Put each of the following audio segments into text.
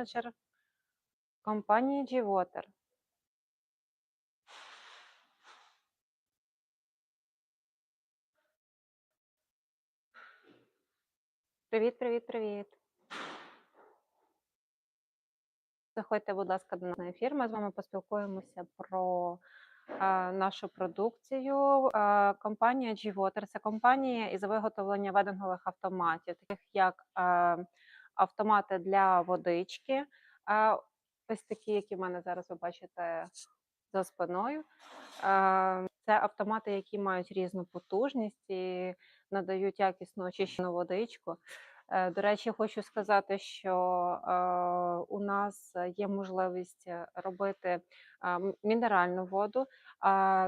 менеджер компанії G-Water. Привіт, привіт, привіт. Заходьте, будь ласка, до нас на ефір. Ми з вами поспілкуємося про е, нашу продукцію. Е, компанія G-Water – це компанія із виготовлення ведингових автоматів, таких як е, автомати для водички. Ось такі, які в мене зараз ви бачите за спиною. Це автомати, які мають різну потужність і надають якісну очищену водичку. Е, До речі, хочу сказати, що е, у нас є можливість робити мінеральну воду,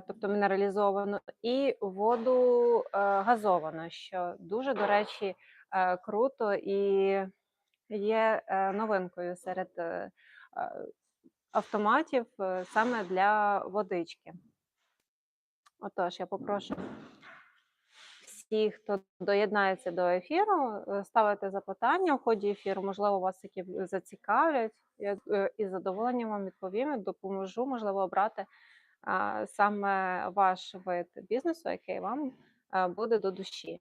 тобто мінералізовану, і воду е, газовану, що дуже, до речі, круто і є е, новинкою серед е, автоматів е, саме для водички. Отож, я попрошу всіх, хто доєднається до ефіру, ставити запитання в ході ефіру. Можливо, вас які зацікавлять. Я із задоволенням вам відповім допоможу, можливо, обрати саме ваш вид бізнесу, який вам буде до душі.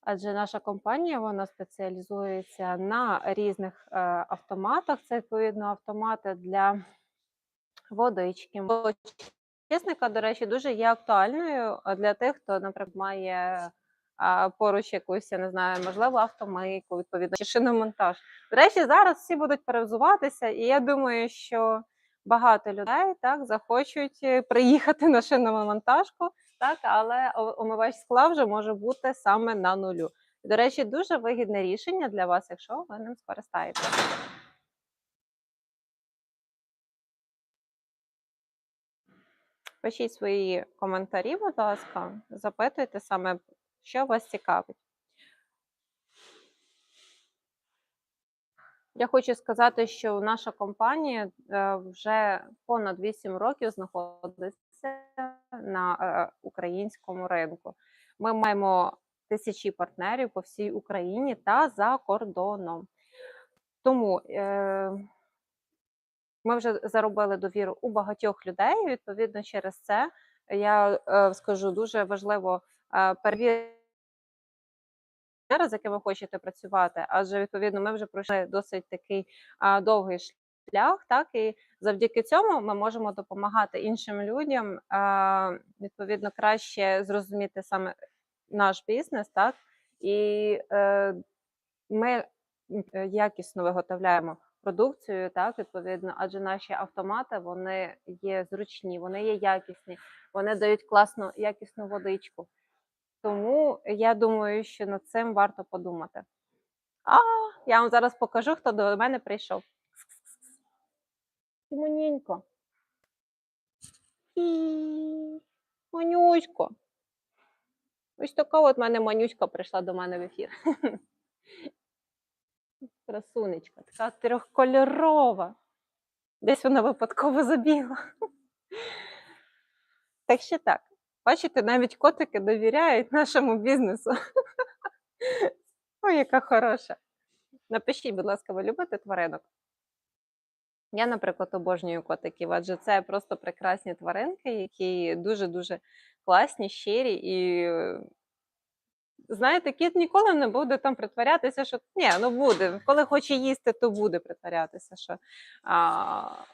Адже наша компанія вона спеціалізується на різних е, автоматах. Це відповідно автомати для водички. Чесника, до речі, дуже є актуальною для тих, хто, наприклад, має поруч якусь, я не знаю, можливо, автомийку, відповідно, чи шиномонтаж. До речі, зараз всі будуть перевзуватися, і я думаю, що багато людей так захочуть е, приїхати на шиномонтажку, так, але омивач скла вже може бути саме на нулю. До речі, дуже вигідне рішення для вас, якщо ви ним скористаєтеся. Пишіть свої коментарі, будь ласка, запитуйте саме, що вас цікавить. Я хочу сказати, що наша компанія е, вже понад 8 років знаходиться на е, українському ринку. Ми маємо тисячі партнерів по всій Україні та за кордоном. Тому е, ми вже заробили довіру у багатьох людей. Відповідно, через це я е, скажу дуже важливо е, перевірити, з якими хочете працювати, адже відповідно ми вже пройшли досить такий а, довгий шлях, так і завдяки цьому ми можемо допомагати іншим людям відповідно краще зрозуміти саме наш бізнес, так і е, ми е, якісно виготовляємо продукцію, так відповідно, адже наші автомати вони є зручні, вони є якісні, вони дають класну якісну водичку. Тому я думаю, що над цим варто подумати. А, я вам зараз покажу, хто до мене прийшов. Тимоненько. Манюсько. Ось така от в мене манюська прийшла до мене в ефір. Красунечка, така трьохкольорова. Десь вона випадково забігла. Так що так. Бачите, навіть котики довіряють нашому бізнесу. Ой, яка хороша. Напишіть, будь ласка, ви любите тваринок? Я, наприклад, обожнюю котиків, адже це просто прекрасні тваринки, які дуже-дуже класні, щирі і. е, Знаєте, кіт ніколи не буде там притворятися, що ні, ну буде. Коли хоче їсти, то буде притворятися, що а,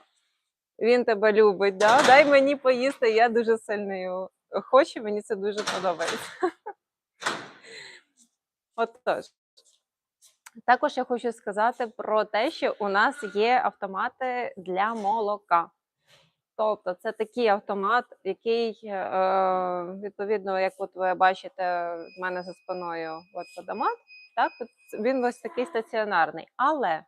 він тебе любить. Да? Дай мені поїсти, я дуже сильно його хочу, мені це дуже подобається. Отож. Також я хочу сказати про те, що у нас є автомати для молока. Тобто це такий автомат, який, е, відповідно, як от ви бачите, в мене за спиною от водомат, так, він ось такий стаціонарний. Але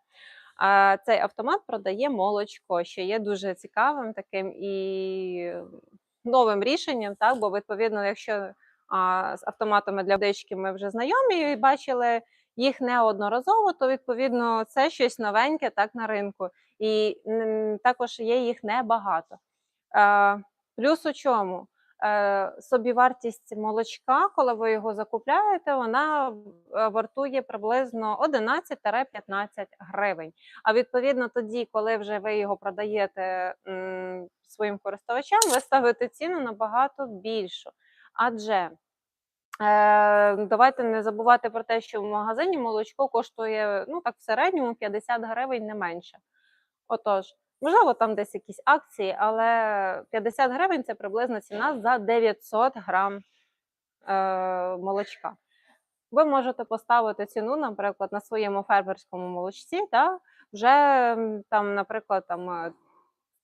е, цей автомат продає молочко, що є дуже цікавим таким і новим рішенням, так, бо відповідно, якщо з автоматами для водички ми вже знайомі і бачили їх неодноразово, то відповідно це щось новеньке так на ринку. І також є їх небагато. Е, плюс у чому? е, собівартість молочка, коли ви його закупляєте, вона вартує приблизно 11-15 гривень. А відповідно, тоді, коли вже ви його продаєте своїм користувачам, ви ставите ціну набагато більшу. Адже давайте не забувати про те, що в магазині молочко коштує ну так в середньому 50 гривень не менше. Отож, можливо, там десь якісь акції, але 50 гривень це приблизно ціна за 900 грам е, молочка. Ви можете поставити ціну, наприклад, на своєму фермерському молочці, та, вже там, наприклад, там е,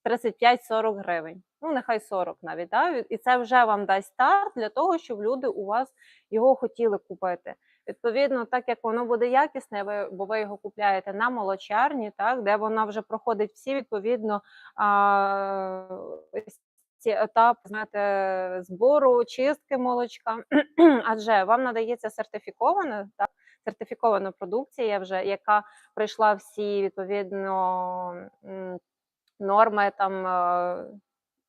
35-40 гривень. Ну, нехай 40 навіть. Да? І це вже вам дасть старт для того, щоб люди у вас його хотіли купити. Відповідно, так як воно буде якісне, ви, бо ви його купляєте на молочарні, так, де вона вже проходить всі відповідно а, ці етапи знаєте, збору, чистки молочка. Адже вам надається сертифіковане, так, сертифікована продукція, вже, яка пройшла всі відповідно. норми там, е,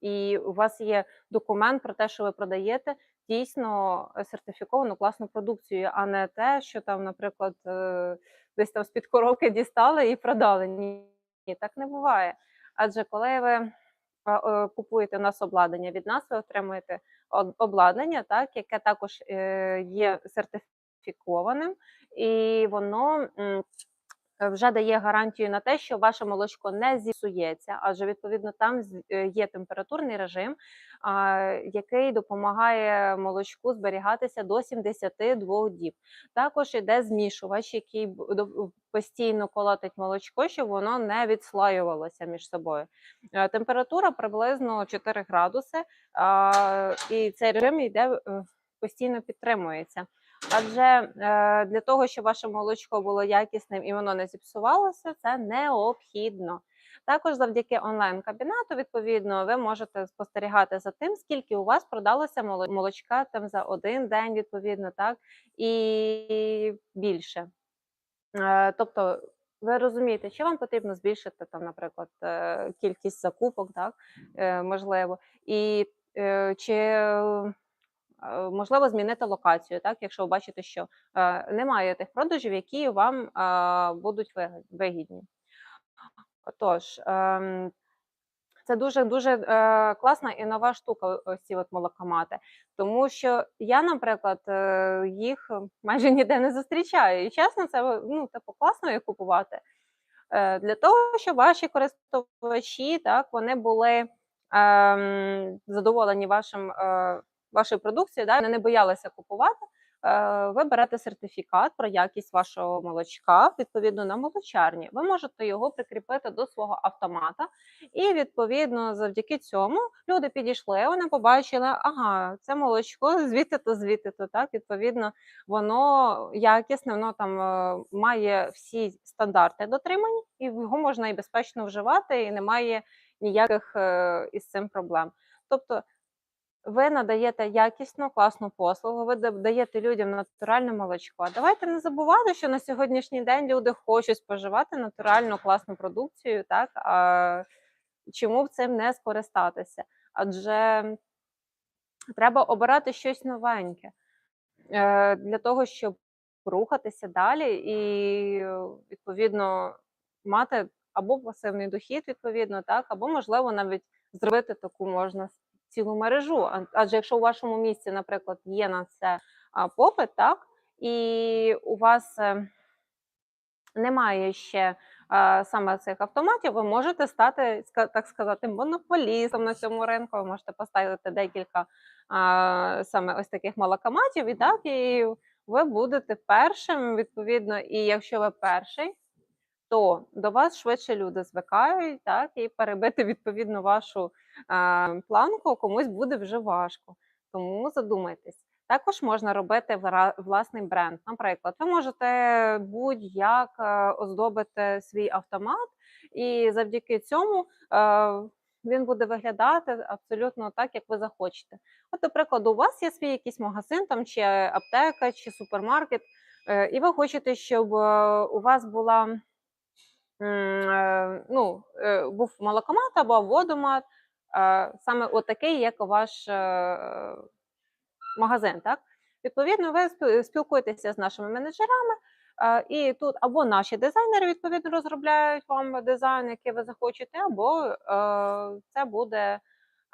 і у вас є документ про те, що ви продаєте дійсно е, сертифіковану класну продукцію, а не те, що там, наприклад, е, десь там з-під коробки дістали і продали. Ні, ні, так не буває. Адже коли ви е, купуєте у нас обладнання від нас, ви отримуєте об- обладнання, так, яке також е, є сертифікованим, і воно. Е, вже дає гарантію на те, що ваше молочко не зіпсується, адже відповідно там е, є температурний режим, який допомагає молочку зберігатися до 72 діб. Також іде змішувач, який постійно колотить молочко, щоб воно не відслаювалося між собою. Е, Температура приблизно 4 градуси, і цей режим йде постійно підтримується. Адже е, для того, щоб ваше молочко було якісним і воно не зіпсувалося, це необхідно. Також завдяки онлайн-кабінету, відповідно, ви можете спостерігати за тим, скільки у вас продалося молочка там за один день, відповідно, так і більше. Е, Тобто, ви розумієте, чи вам потрібно збільшити там, наприклад, е, кількість закупок, так можливо, і чи можливо змінити локацію, так, якщо ви бачите, що е, немає тих продажів, які вам е, будуть вигідні. Отож, ем, це дуже дуже е, класна і нова штука, ось ці от молокомати. Тому що я, наприклад, е, їх майже ніде не зустрічаю. І чесно, це ну, типу, класно їх купувати. Е, для того, щоб ваші користувачі так, вони були ем, задоволені вашим, е, вашою продукцією, да, не боялися купувати. Е, ви берете сертифікат про якість вашого молочка відповідно на молочарні. Ви можете його прикріпити до свого автомата, і відповідно завдяки цьому люди підійшли, вони побачили, ага, це молочко звідти-то, звідти-то. Так, відповідно, воно якісне, воно там е, має всі стандарти дотримані, і його можна і безпечно вживати, і немає ніяких е, із цим проблем. Тобто ви надаєте якісну, класну послугу, ви даєте людям натуральне молочко. Давайте не забувати, що на сьогоднішній день люди хочуть споживати натуральну класну продукцію, так а чому б цим не скористатися? Адже треба обирати щось новеньке е, для того, щоб рухатися далі і відповідно мати або пасивний дохід, відповідно, так, або можливо навіть зробити таку можна цілу мережу. Адже якщо у вашому місці, наприклад, є на це попит, так, і у вас е, немає ще саме цих автоматів, ви можете стати, так сказати, монополістом на цьому ринку. Ви можете поставити декілька саме ось таких молокоматів, і так, і ви будете першим, відповідно, і якщо ви перший, то до вас швидше люди звикають, так, і перебити відповідно вашу е, планку комусь буде вже важко. Тому задумайтесь. Також можна робити власний бренд. Наприклад, ви можете будь-як е, оздобити свій автомат, і завдяки цьому е, він буде виглядати абсолютно так, як ви захочете. От, наприклад, у вас є свій якийсь магазин, там чи аптека, чи супермаркет, е, і ви хочете, щоб у вас була ну, е, був молокомат або водомат, е, саме отакий, як ваш е, магазин. Так? Відповідно, ви спілкуєтеся з нашими менеджерами, е, і тут або наші дизайнери відповідно розробляють вам дизайн, який ви захочете, або е, це буде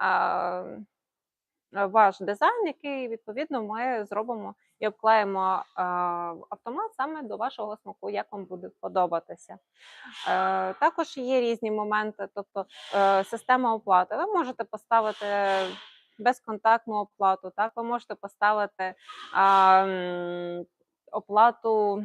е, е, ваш дизайн, який відповідно ми зробимо і обклеїмо е, автомат саме до вашого смаку, як вам буде подобатися. Е, Також є різні моменти, тобто е, система оплати. Ви можете поставити безконтактну оплату, так, ви можете поставити а, оплату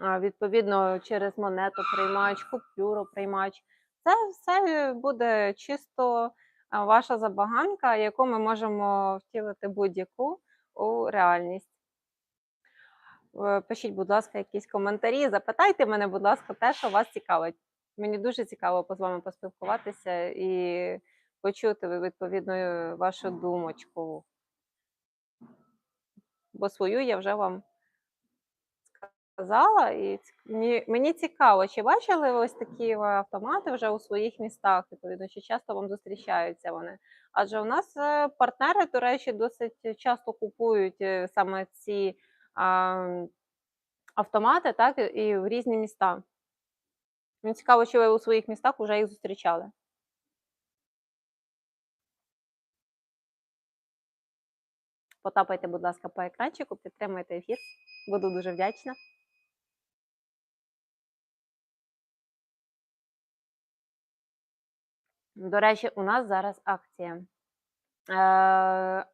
відповідно через монету приймач, купюру приймач. Це все буде чисто ваша забаганка, яку ми можемо втілити будь-яку у реальність. Пишіть, будь ласка, якісь коментарі. Запитайте мене, будь ласка, те, що вас цікавить. Мені дуже цікаво з вами поспілкуватися і почути відповідно вашу думочку. Бо свою я вже вам сказала, і мені, цікаво, чи бачили ви ось такі автомати вже у своїх містах, відповідно, чи часто вам зустрічаються вони? Адже у нас е, партнери, до речі, досить часто купують е, саме ці автомати, так, і в різні міста. Мені цікаво, чи ви у своїх містах вже їх зустрічали. Потапайте, будь ласка, по екранчику, підтримайте ефір. Буду дуже вдячна. До речі, у нас зараз акція. Е,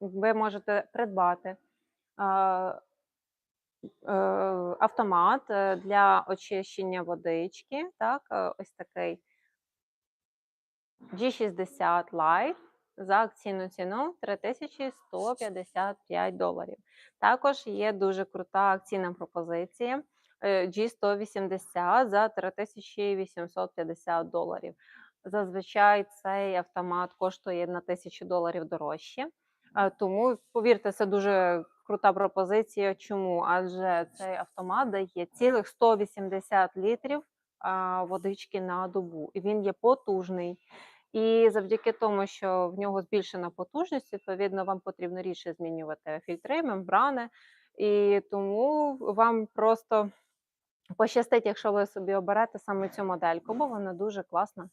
ви можете придбати е, е, автомат для очищення водички. Так, ось такий G60 Lite за акційну ціну 3155 доларів. Також є дуже крута акційна пропозиція е, G180 за 3850 доларів. Зазвичай цей автомат коштує на 1000 доларів дорожче. Е, Тому повірте, це дуже крута пропозиція. Чому? Адже цей автомат дає цілих 180 літрів водички на добу, і він є потужний. І завдяки тому, що в нього збільшена потужність, відповідно, вам потрібно рідше змінювати фільтри, мембрани, і тому вам просто пощастить, якщо ви собі оберете саме цю модельку, бо вона дуже класна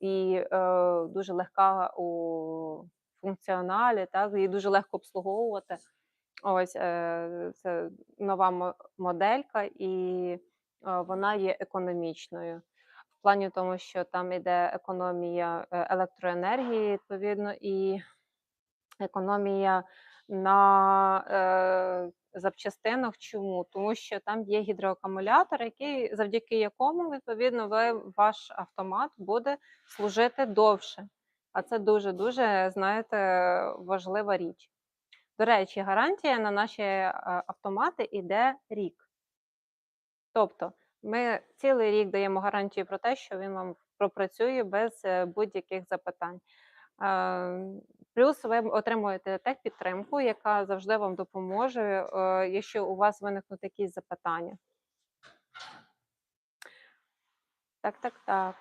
і е, дуже легка у функціоналі, так, її дуже легко обслуговувати. Ось е, це нова моделька, і е, вона є економічною. В плані тому, що там іде економія е, електроенергії, відповідно, і економія на е, запчастинах. Чому? Тому що там є гідроакумулятор, який, завдяки якому, відповідно, ви, ваш автомат буде служити довше. А це дуже-дуже, знаєте, важлива річ. До речі, гарантія на наші е, автомати йде рік. Тобто ми цілий рік даємо гарантію про те, що він вам пропрацює без е, будь-яких запитань. Плюс ви отримуєте техпідтримку, яка завжди вам допоможе, якщо у вас виникнуть якісь запитання. Так, так, так.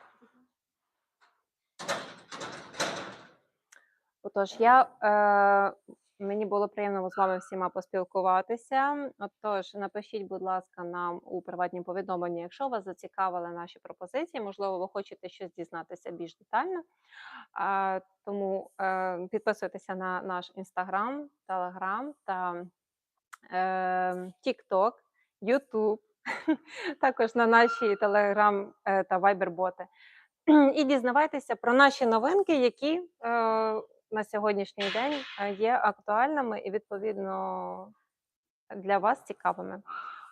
Отож, я, е, мені було приємно з вами всіма поспілкуватися. Отож, напишіть, будь ласка, нам у приватні повідомлення, якщо вас зацікавили наші пропозиції, можливо, ви хочете щось дізнатися більш детально. Тому е, підписуйтеся на наш інстаграм, телеграм та е, TikTok, YouTube, також на наші телеграм та вайбер-боти. І дізнавайтеся про наші новинки, які е, на сьогоднішній день е, є актуальними і відповідно для вас цікавими.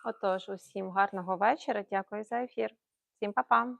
Отож, усім гарного вечора. Дякую за ефір. Всім па-па!